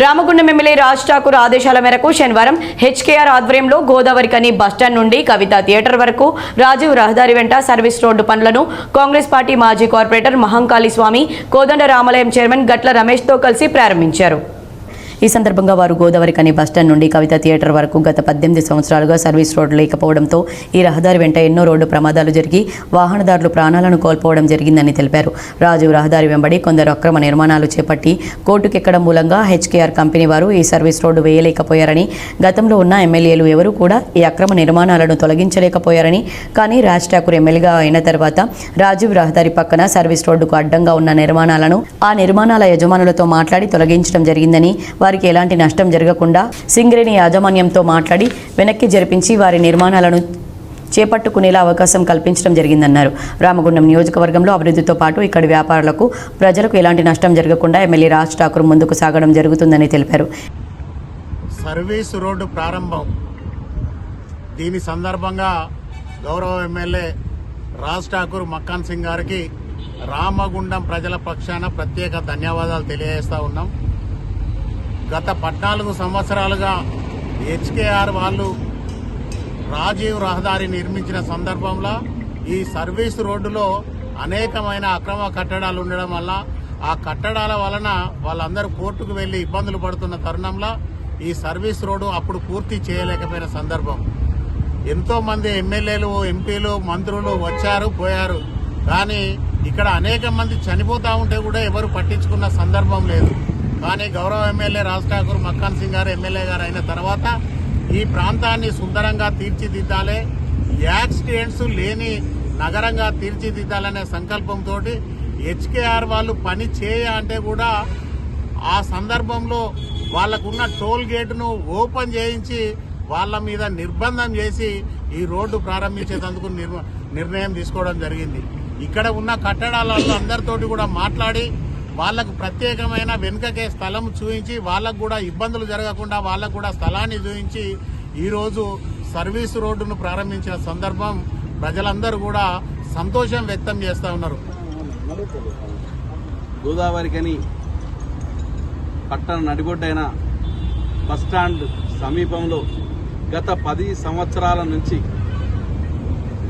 Ramagundam MLA Raj Thakur ఆదేశాల మేరకు శనివారం హెచ్కేఆర్ ఆధ్వర్యంలో గోదావరి కని బస్టాండ్ నుండి కవిత థియేటర్ వరకు రాజీవ్ రహదారి వెంట సర్వీస్ రోడ్డు పనులను కాంగ్రెస్ పార్టీ మాజీ కార్పొరేటర్ మహంకాళి స్వామి కోదండ రామాలయం చైర్మన్ గట్ల రమేష్తో కలిసి ప్రారంభించారు. ఈ సందర్భంగా వారు గోదావరి కని బస్టాండ్ నుండి కవిత థియేటర్ వరకు గత పద్దెనిమిది సంవత్సరాలుగా సర్వీస్ రోడ్డు లేకపోవడంతో ఈ రహదారి వెంట ఎన్నో రోడ్డు ప్రమాదాలు జరిగి వాహనదారులు ప్రాణాలను కోల్పోవడం జరిగిందని తెలిపారు. రాజీవ్ రహదారి వెంబడి కొందరు అక్రమ నిర్మాణాలు చేపట్టి కోర్టుకెక్కడం మూలంగా హెచ్కేఆర్ కంపెనీ వారు ఈ సర్వీస్ రోడ్డు వేయలేకపోయారని గతంలో ఉన్న ఎమ్మెల్యేలు ఎవరూ కూడా ఈ అక్రమ నిర్మాణాలను తొలగించలేకపోయారని కానీ రాజ్ ఠాకూర్ ఎమ్మెల్యేగా అయిన తర్వాత రాజీవ్ రహదారి పక్కన సర్వీస్ రోడ్డుకు అడ్డంగా ఉన్న నిర్మాణాలను ఆ నిర్మాణాల యజమానులతో మాట్లాడి తొలగించడం జరిగిందని వారికి ఎలాంటి నష్టం జరగకుండా సింగరేణి యాజమాన్యంతో మాట్లాడి వెనక్కి జరిపించి వారి నిర్మాణాలను చేపట్టుకునేలా అవకాశం కల్పించడం జరిగిందన్నారు. రామగుండం నియోజకవర్గంలో అభివృద్ధితో పాటు ఇక్కడి వ్యాపారులకు ప్రజలకు ఎలాంటి నష్టం జరగకుండా ఎమ్మెల్యే రాజ్ ఠాకూర్ ముందుకు సాగడం జరుగుతుందని తెలిపారు. సర్వీస్ రోడ్డు ప్రారంభం. దీని సందర్భంగా గౌరవ ఎమ్మెల్యే రాజ్ ఠాకూర్ మక్కాన్ సింగ్ గారికి రామగుండం ప్రజల పక్షాన ప్రత్యేక ధన్యవాదాలు తెలియజేస్తా ఉన్నాం. గత పద్నాలుగు సంవత్సరాలుగా హెచ్కేఆర్ వాళ్ళు రాజీవ్ రహదారి నిర్మించిన సందర్భంలో ఈ సర్వీస్ రోడ్డులో అనేకమైన అక్రమ కట్టడాలు ఉండడం వల్ల ఆ కట్టడాల వలన వాళ్ళందరూ కోర్టుకు వెళ్ళి ఇబ్బందులు పడుతున్న తరుణంలో ఈ సర్వీస్ రోడ్డు అప్పుడు పూర్తి చేయలేకపోయిన సందర్భం. ఎంతోమంది ఎమ్మెల్యేలు ఎంపీలు మంత్రులు వచ్చారు పోయారు. కానీ ఇక్కడ అనేక మంది చనిపోతూ ఉంటే కూడా ఎవరు పట్టించుకున్న సందర్భం లేదు. కానీ గౌరవ ఎమ్మెల్యే రాజ్ ఠాకూర్ మక్కాన్ సింగ్ గారు ఎమ్మెల్యే గారు అయిన తర్వాత ఈ ప్రాంతాన్ని సుందరంగా తీర్చిదిద్దాలి యాక్సిడెంట్స్ లేని నగరంగా తీర్చిదిద్దాలనే సంకల్పంతో హెచ్కేఆర్ వాళ్ళు పని చేయ అంటే కూడా ఆ సందర్భంలో వాళ్ళకున్న టోల్ గేటును ఓపెన్ చేయించి వాళ్ళ మీద నిర్బంధం చేసి ఈ రోడ్డు ప్రారంభించేందుకు నిర్మ- నిర్ణయం తీసుకోవడం జరిగింది. ఇక్కడ ఉన్న కట్టడాలలో అందరితోటి కూడా మాట్లాడి వాళ్ళకు ప్రత్యేకమైన వెనుకకే స్థలం చూపించి వాళ్ళకు కూడా ఇబ్బందులు జరగకుండా వాళ్ళకు కూడా స్థలాన్ని చూపించి ఈరోజు సర్వీస్ రోడ్డును ప్రారంభించిన సందర్భం ప్రజలందరూ కూడా సంతోషం వ్యక్తం చేస్తూ ఉన్నారు. గోదావరికని పట్టణ నడిగొడ్డైన బస్టాండ్ సమీపంలో గత పది సంవత్సరాల నుంచి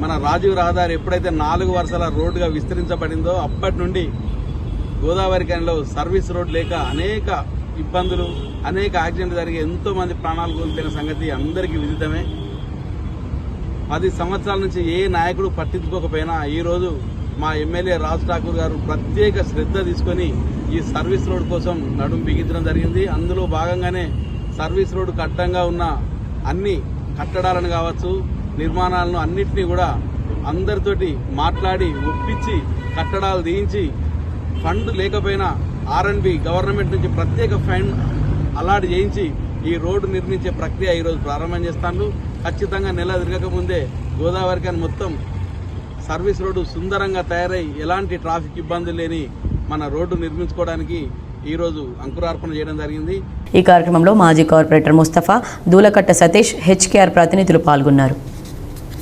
మన రాజీవ్ రహదారి ఎప్పుడైతే నాలుగు వరుసల రోడ్డుగా విస్తరించబడిందో అప్పటి నుండి గోదావరి కనిలో సర్వీస్ రోడ్ లేక అనేక ఇబ్బందులు అనేక యాక్సిడెంట్లు జరిగి ఎంతో మంది ప్రాణాలు కోల్పోయిన సంగతి అందరికీ విదితమే. పది సంవత్సరాల నుంచి ఏ నాయకుడు పట్టించుకోకపోయినా ఈరోజు మా ఎమ్మెల్యే రాజ్ ఠాకూర్ గారు ప్రత్యేక శ్రద్ధ తీసుకొని ఈ సర్వీస్ రోడ్ కోసం నడుం బిగించడం జరిగింది. అందులో భాగంగానే సర్వీస్ రోడ్డు కట్టంగా ఉన్న అన్ని కట్టడాలను కావచ్చు నిర్మాణాలను అన్నింటినీ కూడా అందరితోటి మాట్లాడి ఒప్పించి కట్టడాలు తీయించి ఫండ్ లేకపోయినా ఆర్ఎండ్బి గవర్నమెంట్ నుంచి ప్రత్యేక ఫండ్ అలాట్ చేయించి ఈ రోడ్డు నిర్మించే ప్రక్రియ ఈరోజు ప్రారంభం చేస్తాను ఖచ్చితంగా నెల తిరగకముందే ముందే అని మొత్తం సర్వీస్ రోడ్డు సుందరంగా తయారై ఎలాంటి ట్రాఫిక్ ఇబ్బందులు లేని మన రోడ్డు నిర్మించుకోవడానికి ఈరోజు అంకురార్పణ చేయడం జరిగింది. ఈ కార్యక్రమంలో మాజీ కార్పొరేటర్ ముస్తఫా దూలకట్ట సతీష్ హెచ్కేఆర్ ప్రతినిధులు పాల్గొన్నారు.